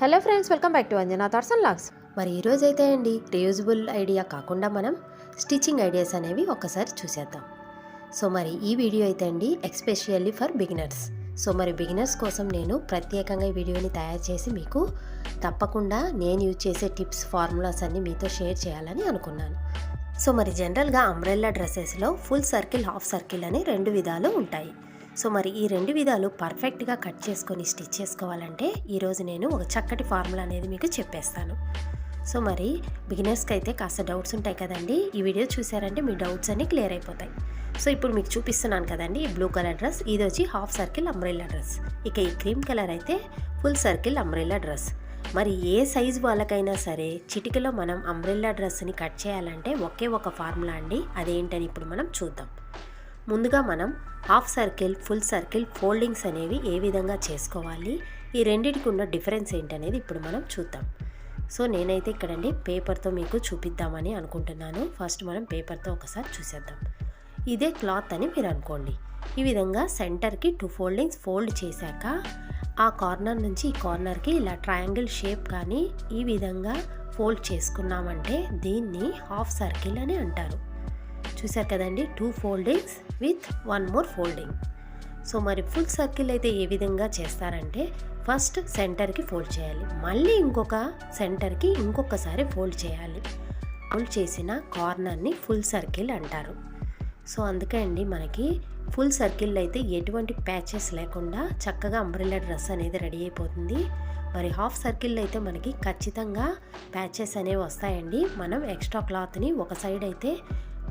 Hello friends welcome back to Anjana thoughts and logs. మరి ఈరోజు అయితే అండి రియూజబుల్ ఐడియా కాకుండా మనం స్టిచ్చింగ్ ఐడియాస్ అనేవి ఒకసారి చూసేద్దాం. సో మరి ఈ వీడియో అయితే అండి ఎక్స్పెషల్లీ ఫర్ బిగినర్స్. సో మరి బిగినర్స్ కోసం నేను ప్రత్యేకంగా ఈ వీడియోని తయారు చేసి మీకు తప్పకుండా నేను యూజ్ చేసే టిప్స్ ఫార్ములాస్ అన్నీ మీతో షేర్ చేయాలని అనుకున్నాను. సో మరి జనరల్గా అంబ్రెల్లా డ్రెస్సెస్లో ఫుల్ సర్కిల్ హాఫ్ సర్కిల్ అని రెండు విధాలు ఉంటాయి. సో మరి ఈ రెండు విధాలు పర్ఫెక్ట్గా కట్ చేసుకొని స్టిచ్ చేసుకోవాలంటే ఈరోజు నేను ఒక చక్కటి ఫార్ములా అనేది మీకు చెప్పేస్తాను. సో మరి బిగినర్స్కి అయితే కాస్త డౌట్స్ ఉంటాయి కదండి. ఈ వీడియో చూసారంటే మీ డౌట్స్ అన్నీ క్లియర్ అయిపోతాయి. సో ఇప్పుడు మీకు చూపిస్తున్నాను కదండి ఈ బ్లూ కలర్ డ్రెస్. ఇది వచ్చి హాఫ్ సర్కిల్ అంబ్రెల్లా డ్రెస్. ఇక ఈ క్రీమ్ కలర్ అయితే ఫుల్ సర్కిల్ అంబ్రెల్లా డ్రెస్. మరి ఏ సైజు వాళ్ళకైనా సరే చిటికలో మనం అంబ్రెల్లా డ్రెస్ని కట్ చేయాలంటే ఒకే ఒక ఫార్ములా అండి. అదేంటని ఇప్పుడు మనం చూద్దాం. ముందుగా మనం half circle full circle foldings అనేవి ఏ విధంగా చేసుకోవాలి? ఈ రెండింటికి ఉన్న డిఫరెన్స్ ఏంటనేది ఇప్పుడు మనం చూద్దాం. సో నేనైతే ఇక్కడండి పేపర్తో మీకు చూపిద్దామని అనుకుంటున్నాను. ఫస్ట్ మనం పేపర్తో ఒకసారి చూసేద్దాం. ఇదే క్లాత్ అని మీరు అనుకోండి. ఈ విధంగా సెంటర్కి టూ ఫోల్డింగ్స్ ఫోల్డ్ చేశాక ఆ కార్నర్ నుంచి ఈ కార్నర్కి ఇలా ట్రయాంగిల్ షేప్ కానీ ఈ విధంగా ఫోల్డ్ చేసుకున్నామంటే దీన్ని హాఫ్ సర్కిల్ అని అంటారు. చూసారు కదండి two foldings with one more folding so మరి ఫుల్ సర్కిల్ అయితే ఏ విధంగా చేస్తారంటే ఫస్ట్ సెంటర్కి ఫోల్డ్ చేయాలి. మళ్ళీ ఇంకొక సెంటర్కి ఇంకొకసారి ఫోల్డ్ చేయాలి. ఫోల్డ్ చేసిన కార్నర్ని ఫుల్ సర్కిల్ అంటారు. సో అందుకే అండి మనకి ఫుల్ సర్కిల్ అయితే ఎటువంటి ప్యాచెస్ లేకుండా చక్కగా అంబ్రెల్లా డ్రెస్ అనేది రెడీ అయిపోతుంది. మరి హాఫ్ సర్కిల్ అయితే మనకి ఖచ్చితంగా ప్యాచెస్ అనేవి వస్తాయండి. మనం ఎక్స్ట్రా క్లాత్ని ఒక సైడ్ అయితే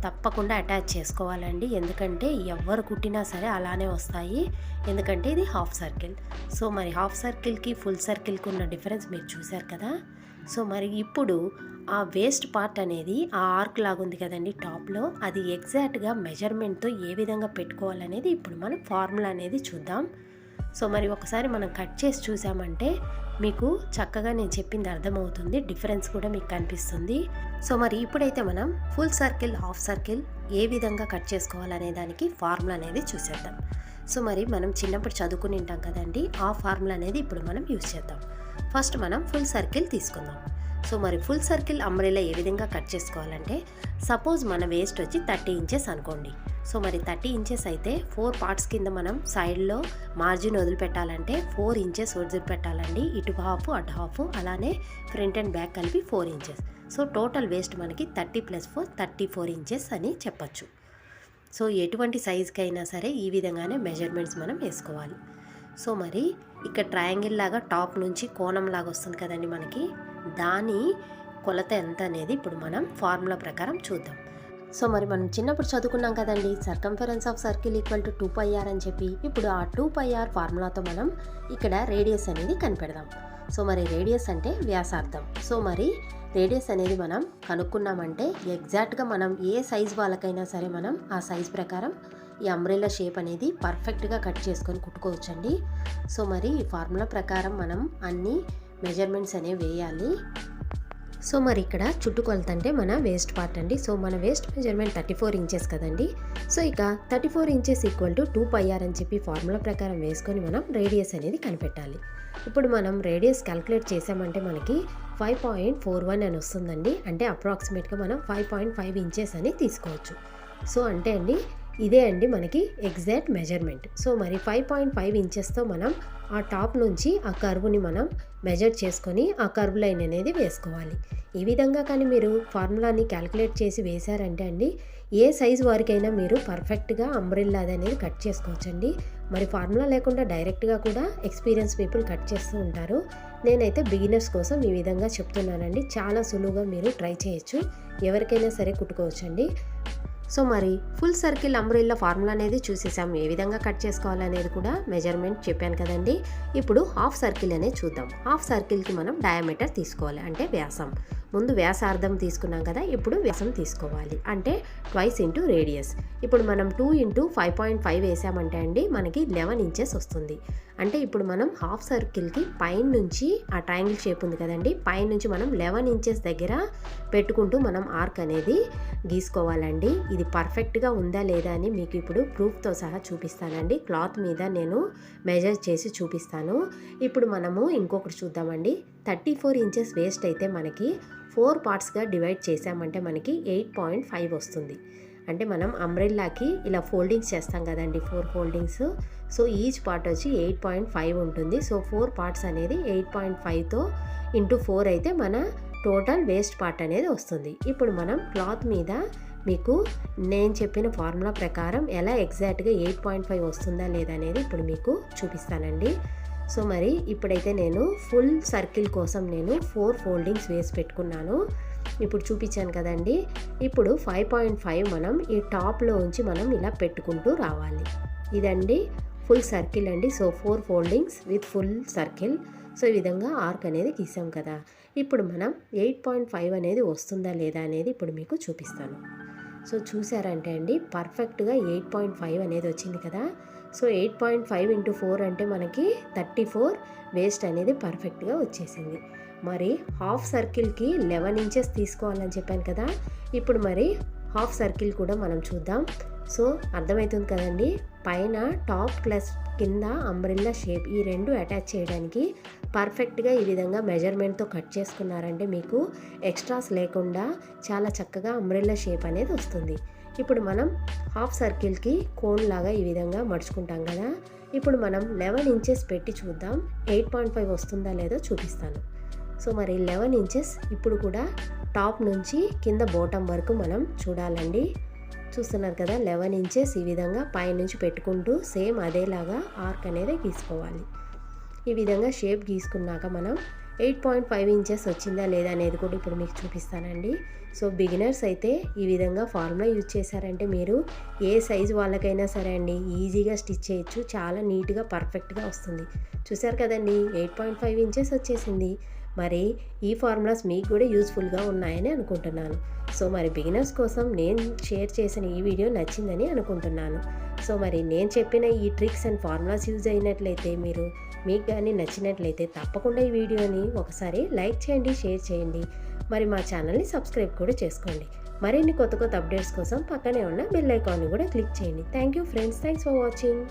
తప్పకుండా అటాచ్ చేసుకోవాలండి. ఎందుకంటే ఎవరు కుట్టినా సరే అలానే వస్తాయి. ఎందుకంటే ఇది హాఫ్ సర్కిల్. సో మరి హాఫ్ సర్కిల్కి ఫుల్ సర్కిల్కి ఉన్న డిఫరెన్స్ మీరు చూశారు కదా? సో మరి ఇప్పుడు ఆ వేస్ట్ పార్ట్ అనేది ఆ ఆర్క్ లాగుంది కదండి టాప్లో. అది ఎగ్జాక్ట్గా మెజర్మెంట్తో ఏ విధంగా పెట్టుకోవాలనేది ఇప్పుడు మనం ఫార్ములా అనేది చూద్దాం. సో మరి ఒకసారి మనం కట్ చేసి చూసామంటే మీకు చక్కగా నేను చెప్పింది అర్థమవుతుంది డిఫరెన్స్ కూడా మీకు కనిపిస్తుంది. సో మరి ఇప్పుడైతే మనం ఫుల్ సర్కిల్ హాఫ్ సర్కిల్ ఏ విధంగా కట్ చేసుకోవాలనే దానికి ఫార్ములా అనేది చూసేద్దాం. సో మరి మనం చిన్నప్పుడు చదువుకుని ఉంటాం కదండి ఆ ఫార్ములా అనేది ఇప్పుడు మనం యూజ్ చేద్దాం. ఫస్ట్ మనం ఫుల్ సర్కిల్ తీసుకుందాం. సో మరి ఫుల్ సర్కిల్ అంబ్రెలా ఏ విధంగా కట్ చేసుకోవాలంటే సపోజ్ మన వేస్ట్ వచ్చి థర్టీ ఇంచెస్ అనుకోండి. సో మరి థర్టీ ఇంచెస్ అయితే ఫోర్ పార్ట్స్ కింద మనం సైడ్లో మార్జిన్ వదిలిపెట్టాలంటే ఫోర్ ఇంచెస్ వదిలిపెట్టాలండి. ఇటు హాఫ్ అటు హాఫ్ అలానే ఫ్రంట్ అండ్ బ్యాక్ కలిపి four inches. So total waist మనకి thirty plus four thirty four inches అని చెప్పచ్చు. సో ఎటువంటి సైజ్కి అయినా సరే ఈ విధంగానే మెజర్మెంట్స్ మనం వేసుకోవాలి. సో మరి ఇక్కడ ట్రయాంగిల్ లాగా టాప్ నుంచి కోణం లాగా వస్తుంది కదండి మనకి. దాని కొలత ఎంత అనేది ఇప్పుడు మనం ఫార్ములా ప్రకారం చూద్దాం. సో మరి మనం చిన్నప్పుడు చదువుకున్నాం కదండి. Circumference of circle equal to two pi r అని చెప్పి ఇప్పుడు ఆ టూ పై ఆర్ ఫార్ములాతో మనం ఇక్కడ రేడియస్ అనేది కనిపెడదాం. సో మరి రేడియస్ అంటే వ్యాసార్థం. సో మరి రేడియస్ అనేది మనం కనుక్కున్నామంటే ఎగ్జాక్ట్గా మనం ఏ సైజ్ వాళ్ళకైనా సరే మనం ఆ సైజ్ ప్రకారం ఈ అంబ్రెలా షేప్ అనేది పర్ఫెక్ట్గా కట్ చేసుకొని కుట్టుకోవచ్చండి. సో మరి ఈ ఫార్ములా ప్రకారం మనం అన్ని మెజర్మెంట్స్ అనేవి వేయాలి. సో మరి ఇక్కడ చుట్టుకొలత అంటే మన వేస్ట్ పార్ట్ అండి. సో మన waist measurement thirty four inches కదండి. సో ఇక thirty four inches equal to two pi r అని చెప్పి ఫార్ములా ప్రకారం వేసుకొని మనం రేడియస్ అనేది కనిపెట్టాలి. ఇప్పుడు మనం రేడియస్ క్యాలిక్యులేట్ చేసామంటే మనకి ఫైవ్ పాయింట్ ఫోర్ వన్ అని వస్తుందండి. అంటే అప్రాక్సిమేట్గా మనం ఫైవ్ పాయింట్ ఫైవ్ ఇంచెస్ అని తీసుకోవచ్చు. సో అంటే అండి ఇదే అండి మనకి ఎగ్జాక్ట్ మెజర్మెంట్. సో మరి ఫైవ్ పాయింట్ ఫైవ్ ఇంచెస్తో మనం ఆ టాప్ నుంచి ఆ కర్వ్ని మనం మెజర్ చేసుకొని ఆ కర్వ్ లైన్ అనేది వేసుకోవాలి. ఈ విధంగా కానీ మీరు ఫార్ములాని క్యాలిక్యులేట్ చేసి వేశారంటే అండి ఏ సైజు వారికైనా మీరు పర్ఫెక్ట్గా అంబ్రెల్లా అనేది కట్ చేసుకోవచ్చండి. మరి ఫార్ములా లేకుండా డైరెక్ట్గా కూడా ఎక్స్పీరియన్స్ పీపుల్ కట్ చేస్తూ ఉంటారు. నేనైతే బిగినర్స్ కోసం ఈ విధంగా చెప్తున్నానండి. చాలా సులువుగా మీరు ట్రై చేయొచ్చు. ఎవరికైనా సరే కుట్టుకోవచ్చండి. సో మరి ఫుల్ సర్కిల్ అంబ్రెల్లా ఫార్ములా అనేది చూసేసాం. ఏ విధంగా కట్ చేసుకోవాలనేది కూడా మెజర్మెంట్ చెప్పాను కదండి. ఇప్పుడు హాఫ్ సర్కిల్ అనేది చూద్దాం. హాఫ్ సర్కిల్కి మనం డయామీటర్ తీసుకోవాలి. అంటే వ్యాసం. ముందు వ్యాసార్థం తీసుకున్నాం కదా ఇప్పుడు వ్యాసం తీసుకోవాలి. అంటే ట్వైస్ ఇంటూ రేడియస్. ఇప్పుడు మనం two into five point five వేసామంటే అండి మనకి లెవెన్ ఇంచెస్ వస్తుంది. అంటే ఇప్పుడు మనం హాఫ్ సర్కిల్కి పైన నుంచి ఆ ట్రయాంగిల్ షేప్ ఉంది కదండి పైన నుంచి మనం లెవెన్ ఇంచెస్ దగ్గర పెట్టుకుంటూ మనం ఆర్క్ అనేది గీసుకోవాలండి. ఇది పర్ఫెక్ట్గా ఉందా లేదా అని మీకు ఇప్పుడు ప్రూఫ్తో సహా చూపిస్తానండి. క్లాత్ మీద నేను మెజర్ చేసి చూపిస్తాను. ఇప్పుడు మనము ఇంకొకటి చూద్దామండి. థర్టీ ఫోర్ ఇంచెస్ వేస్ట్ అయితే మనకి ఫోర్ పార్ట్స్గా డివైడ్ చేసామంటే మనకి ఎయిట్ పాయింట్ ఫైవ్ వస్తుంది. అంటే మనం అంబ్రెల్లాకి ఇలా ఫోల్డింగ్స్ చేస్తాం కదండి four foldings so each part వచ్చి ఎయిట్ పాయింట్ ఫైవ్ ఉంటుంది. సో ఫోర్ పార్ట్స్ అనేది ఎయిట్ పాయింట్ ఫైవ్తో ఇంటూ ఫోర్ అయితే మన టోటల్ వేస్ట్ పార్ట్ అనేది వస్తుంది. ఇప్పుడు మనం క్లాత్ మీద మీకు నేను చెప్పిన ఫార్ములా ప్రకారం ఎలా ఎగ్జాక్ట్గా ఎయిట్ పాయింట్ ఫైవ్ వస్తుందా లేదా అనేది ఇప్పుడు మీకు చూపిస్తానండి. సో మరి ఇప్పుడైతే నేను ఫుల్ సర్కిల్ కోసం నేను ఫోర్ ఫోల్డింగ్స్ వేసి పెట్టుకున్నాను. ఇప్పుడు చూపించాను కదండి. ఇప్పుడు ఫైవ్ పాయింట్ ఫైవ్ మనం ఈ టాప్లో ఉంచి మనం ఇలా పెట్టుకుంటూ రావాలి. ఇదండి ఫుల్ సర్కిల్ అండి. So four foldings with full circle. So ఈ విధంగా ఆర్క్ అనేది గీసాం కదా. ఇప్పుడు మనం ఎయిట్ పాయింట్ ఫైవ్ అనేది వస్తుందా లేదా అనేది ఇప్పుడు మీకు చూపిస్తాను. సో చూసారంటే అండి పర్ఫెక్ట్గా ఎయిట్ పాయింట్ ఫైవ్ అనేది వచ్చింది కదా. So eight point five into four అంటే మనకి థర్టీ ఫోర్ వేస్ట్ అనేది పర్ఫెక్ట్గా వచ్చేసింది. మరి హాఫ్ సర్కిల్కి లెవెన్ ఇంచెస్ తీసుకోవాలని చెప్పాను కదా. ఇప్పుడు మరి హాఫ్ సర్కిల్ కూడా మనం చూద్దాం. సో అర్థమవుతుంది కదండి పైన టాప్ ప్లస్ కింద అంబ్రిల్లా షేప్ ఈ రెండు అటాచ్ చేయడానికి పర్ఫెక్ట్గా ఈ విధంగా మెజర్మెంట్తో కట్ చేసుకున్నారంటే మీకు ఎక్స్ట్రాస్ లేకుండా చాలా చక్కగా అంబ్రిల్లా షేప్ అనేది వస్తుంది. ఇప్పుడు మనం హాఫ్ సర్కిల్కి కోన్ లాగా ఈ విధంగా మడుచుకుంటాం కదా. ఇప్పుడు మనం లెవెన్ ఇంచెస్ పెట్టి చూద్దాం. ఎయిట్ పాయింట్ ఫైవ్ వస్తుందా లేదో చూపిస్తాను. సో మరి లెవెన్ ఇంచెస్ ఇప్పుడు కూడా టాప్ నుంచి కింద బోటం వరకు మనం చూడాలండి. చూస్తున్నారు కదా లెవెన్ ఇంచెస్ ఈ విధంగా పైనుంచి పెట్టుకుంటూ సేమ్ అదేలాగా ఆర్క్ అనేది గీసుకోవాలి. ఈ విధంగా షేప్ గీసుకున్నాక మనం ఎయిట్ పాయింట్ ఫైవ్ ఇంచెస్ వచ్చిందా లేదా అనేది కూడా ఇప్పుడు మీకు చూపిస్తానండి. సో బిగినర్స్ అయితే ఈ విధంగా ఫార్ములా యూజ్ చేశారంటే మీరు ఏ సైజు వాళ్ళకైనా సరే అండి ఈజీగా స్టిచ్ చేయొచ్చు చాలా నీట్గా పర్ఫెక్ట్గా వస్తుంది. చూసారు కదండి ఎయిట్ పాయింట్ ఫైవ్ ఇంచెస్ వచ్చేసింది. మరి ఈ ఫార్ములాస్ మీకు కూడా యూస్ఫుల్గా ఉన్నాయని అనుకుంటున్నాను. సో మరి బిగినర్స్ కోసం నేను షేర్ చేసిన ఈ వీడియో నచ్చిందని అనుకుంటున్నాను. సో మరి నేను చెప్పిన ఈ ట్రిక్స్ అండ్ ఫార్ములాస్ యూజ్ అయినట్లయితే మీరు మీకు కానీ నచ్చినట్లయితే తప్పకుండా ఈ వీడియోని ఒకసారి లైక్ చేయండి షేర్ చేయండి. మరి మా ఛానల్ని సబ్స్క్రైబ్ కూడా చేసుకోండి. మరిన్ని కొత్త కొత్త అప్డేట్స్ కోసం పక్కనే ఉన్న బెల్ ఐకాన్ని కూడా క్లిక్ చేయండి. Thank you friends. Thanks for watching.